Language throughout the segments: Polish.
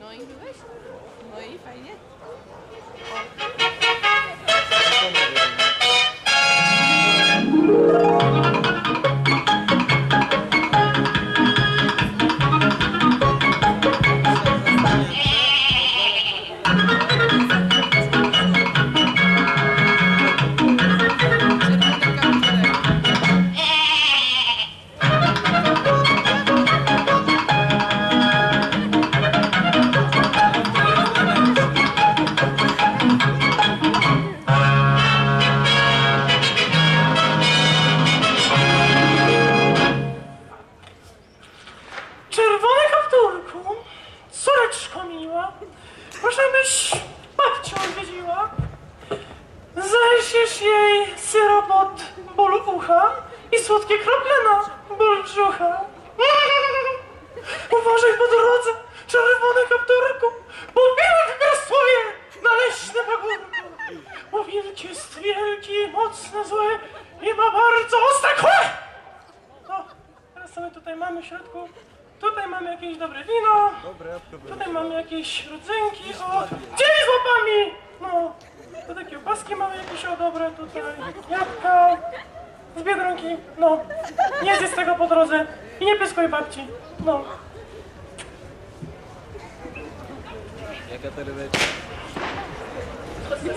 No i byłeś? No i fajnie. Czerwony proszę byś babcię odwiedziła. Zajsiesz jej syrop od bólu ucha i słodkie krople na ból brzucha. Uważaj po drodze, czerwony kapturku, bo wilk grasuje na leśnym pagórku. Bo wilk jest wielki, mocny, zły i ma bardzo ostre kły. No, teraz sobie tutaj mamy w środku. Tutaj mamy jakieś dobre wino. Tutaj mamy jakieś rodzynki. O, dzień z łapami! No, tutaj kiełbaski mamy jakieś o dobre. Tutaj jabłka z biedronki. No, nie zjedz tego po drodze i nie pyskuj babci. No. Jaka to rybeczka? Dobrze,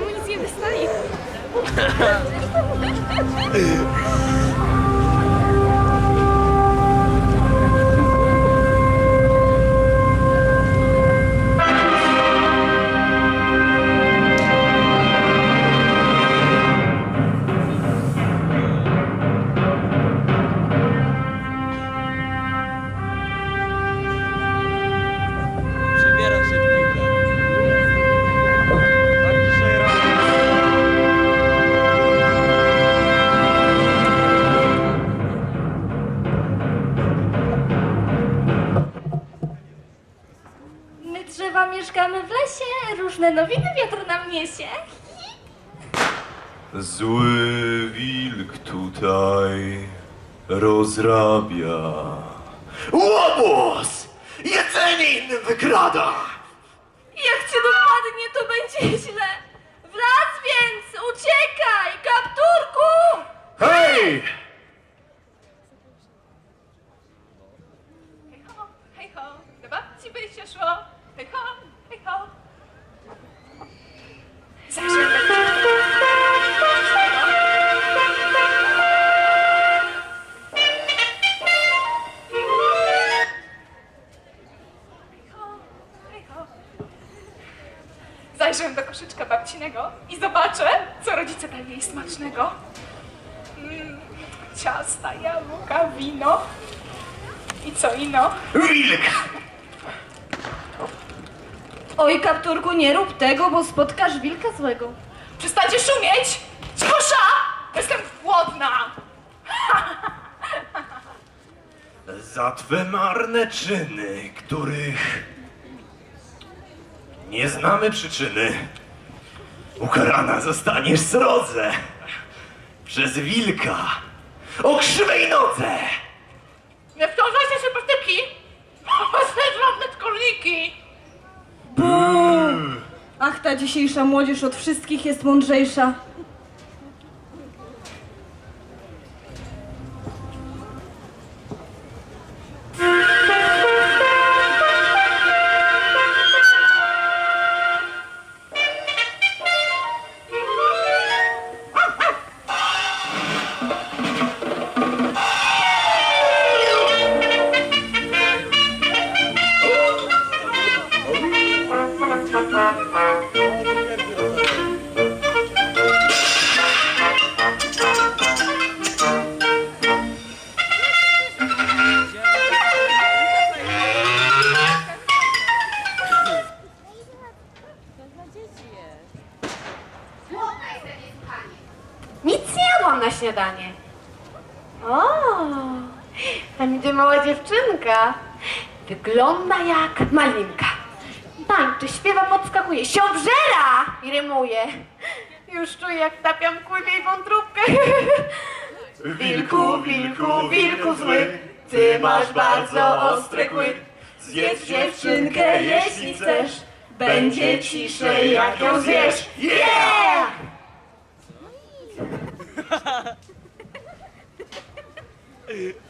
mu nic nie. nowiny wiatr nam niesie. Zły wilk tutaj rozrabia. Łobuz! Jedzenie innym wykrada! Jak cię dopadnie, to będzie źle. Zajrzę do koszyczka babcinego i zobaczę, co rodzice dali jej smacznego. Mm, ciasta, jabłka, wino. I co ino? Wilk! Oj, kapturku, nie rób tego, bo spotkasz wilka złego. Przestańcie szumieć! Ciosza! Jestem głodna! Za twe marne czyny, których nie znamy przyczyny, ukarana zostaniesz srodze przez wilka o krzywej nodze. Nie wciążajcie się plastyki! Zrywam nadkolniki! Ach, ta dzisiejsza młodzież od wszystkich jest mądrzejsza. Wygląda jak malinka. Tańczy, śpiewa, podskakuje, się obżera i rymuje. Już czuję, jak tapiam kłykę i wątróbkę. Wilku, wilku, wilku zły, ty masz bardzo ostre kły. Zjedz dziewczynkę, jeśli chcesz, będzie ciszej, jak ją zjesz. Yeah!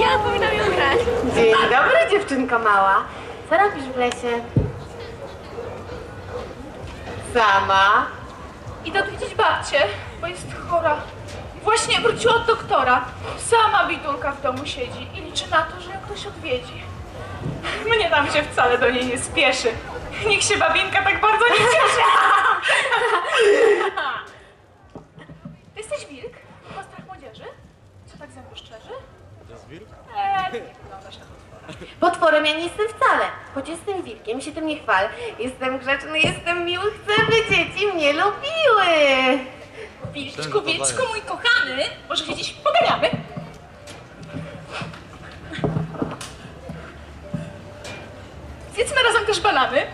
Ja powinnam ją grać. Dzień dobry, dziewczynko mała. Co robisz w lesie? Sama? Idę odwiedzić babcię, bo jest chora. Właśnie wróciła od doktora. Sama bidulka w domu siedzi i liczy na to, że ją ktoś odwiedzi. Mnie tam się wcale do niej nie spieszy. Niech się babinka tak bardzo nie cieszy. Ty jesteś wilk? Tak zęby szczerzy? To jest wilk? Eee, nie wyglądasz na Potworem ja nie jestem wcale, choć jestem wilkiem, się tym nie chwal. Jestem grzeczny, jestem miły, chcę, by dzieci mnie lubiły. Wilczku, wilczku, mój kochany, może się dziś poganiamy? Zjedzmy razem też banany.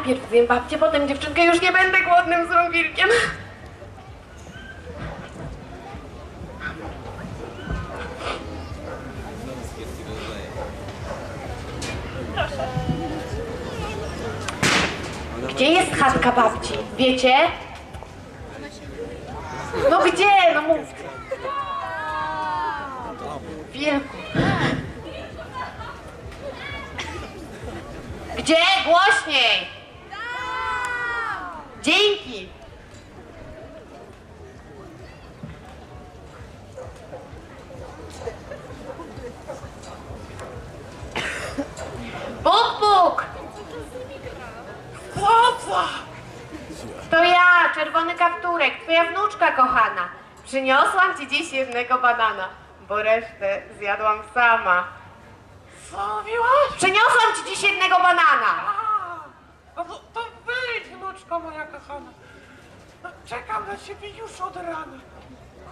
Najpierw zjem babcię, potem dziewczynkę, już nie będę głodnym złym wilkiem. Gdzie jest chatka babci? Wiecie? No gdzie? No mówcie. Wielku. Gdzie? Głośniej! Dzięki! Buk! Płaca! To ja, czerwony kapturek, twoja wnuczka kochana. Przyniosłam ci dziś jednego banana, bo resztę zjadłam sama. Co mówiłaś? Przyniosłam ci dziś jednego banana! A, to wyjdź, wnuczko moja kochana. No, czekam na ciebie już od rana.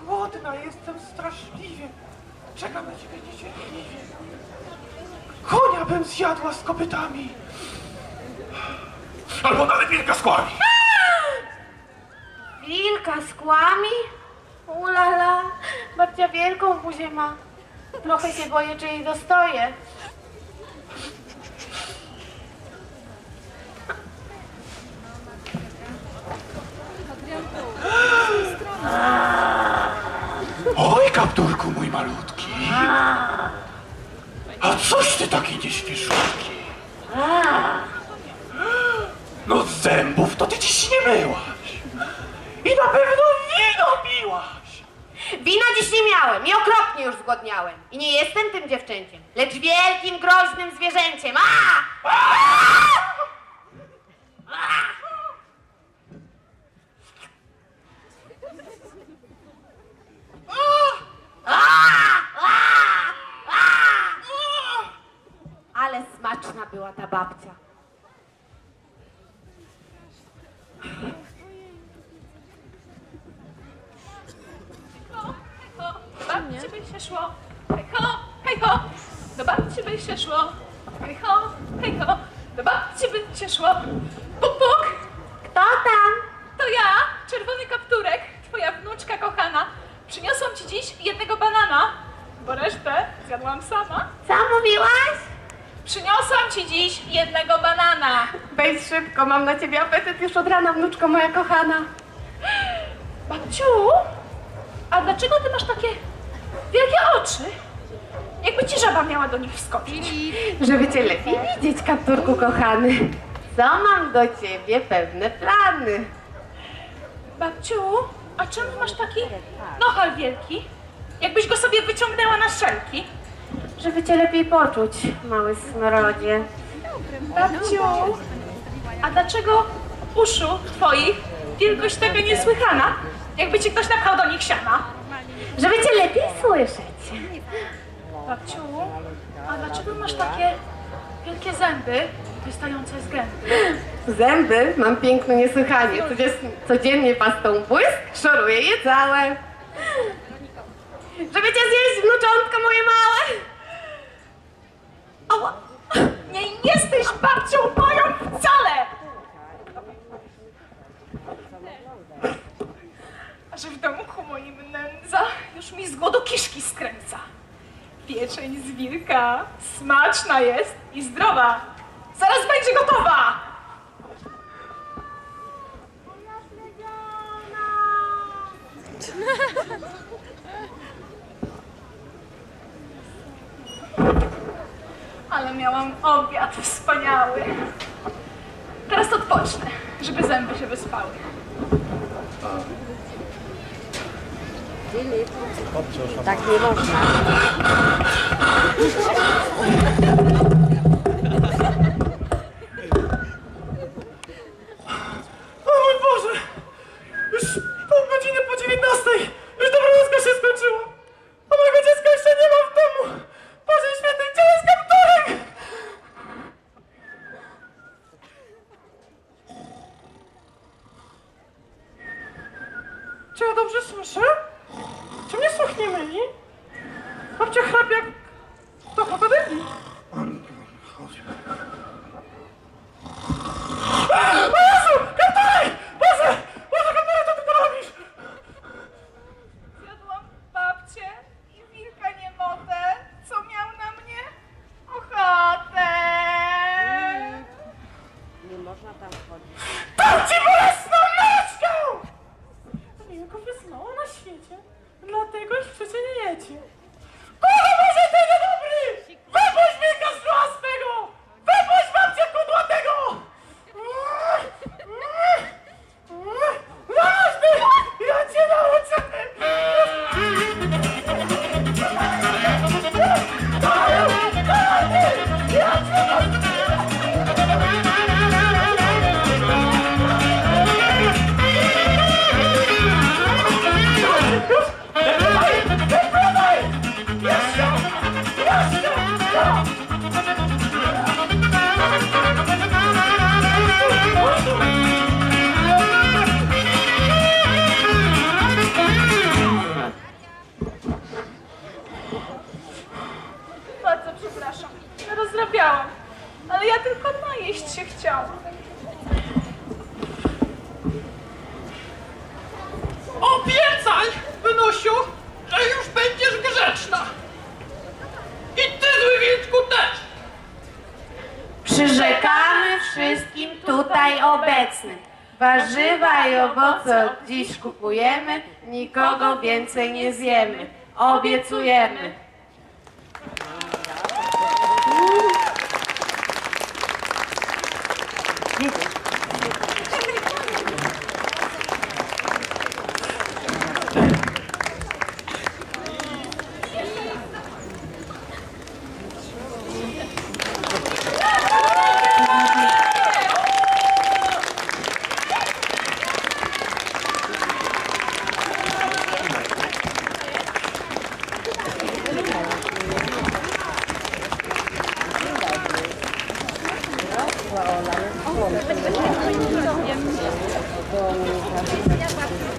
Głodna jestem straszliwie. Czekam na ciebie niecierpliwie. Konia bym zjadła z kopytami. Albo nawet wilka z kłami. Wilka z kłami? Ulala, babcia wielką buzię ma. Trochę się boję, czy jej dostoję. Oj, kapturku mój malutki. A coś ty taki nieświeżutki. No z zębów to ty dziś nie myłaś. I na pewno wino piłaś. Wina dziś nie miałem i okropnie już zgłodniałem. I nie jestem tym dziewczęciem, lecz wielkim, groźnym zwierzęciem. A! Ale smaczna była ta babcia. Ho, ho, babci by się szło. Hej ho, hej ho, do babci by się szło. Hej ho, hej ho, do babci by się szło. Puk, puk, Kto tam? to ja, czerwony kapturek, twoja wnuczka kochana. Przyniosłam ci dziś jednego banana, bo resztę zjadłam sama. Co mówiłaś? Przyniosłam ci dziś jednego banana. Wejdź szybko, mam na ciebie apetyt już od rana, wnuczko moja kochana. Babciu, a dlaczego ty masz takie wielkie oczy? Jakby ci żaba miała do nich wskoczyć. Żeby cię lepiej widzieć, kapturku kochany. Co mam do ciebie pewne plany. Babciu, a czemu masz taki nohal wielki? Jakbyś go sobie wyciągnęła na szelki. Żeby cię lepiej poczuć, mały smrodzie. Babciu, a dlaczego uszu twoich wielkość taka niesłychana? Jakby ci ktoś napchał do nich siana. Żeby cię lepiej słyszeć. Babciu, a dlaczego masz takie wielkie zęby wystające z gęby? Zęby mam piękne niesłychanie. Codziennie, codziennie pastą błysk, szoruję je całe. Żeby cię zjeść, wnuczątko moje małe. Ała! Nie jesteś babcią moją wcale! A że w domku moim nędza już mi z głodu kiszki skręca. Pieczeń z wilka smaczna jest i zdrowa. Zaraz będzie gotowa! Ale miałam obiad wspaniały. Teraz odpocznę, żeby zęby się wyspały. O tutaj obecnym. Warzywa i owoce od dziś kupujemy, nikogo więcej nie zjemy. Obiecujemy.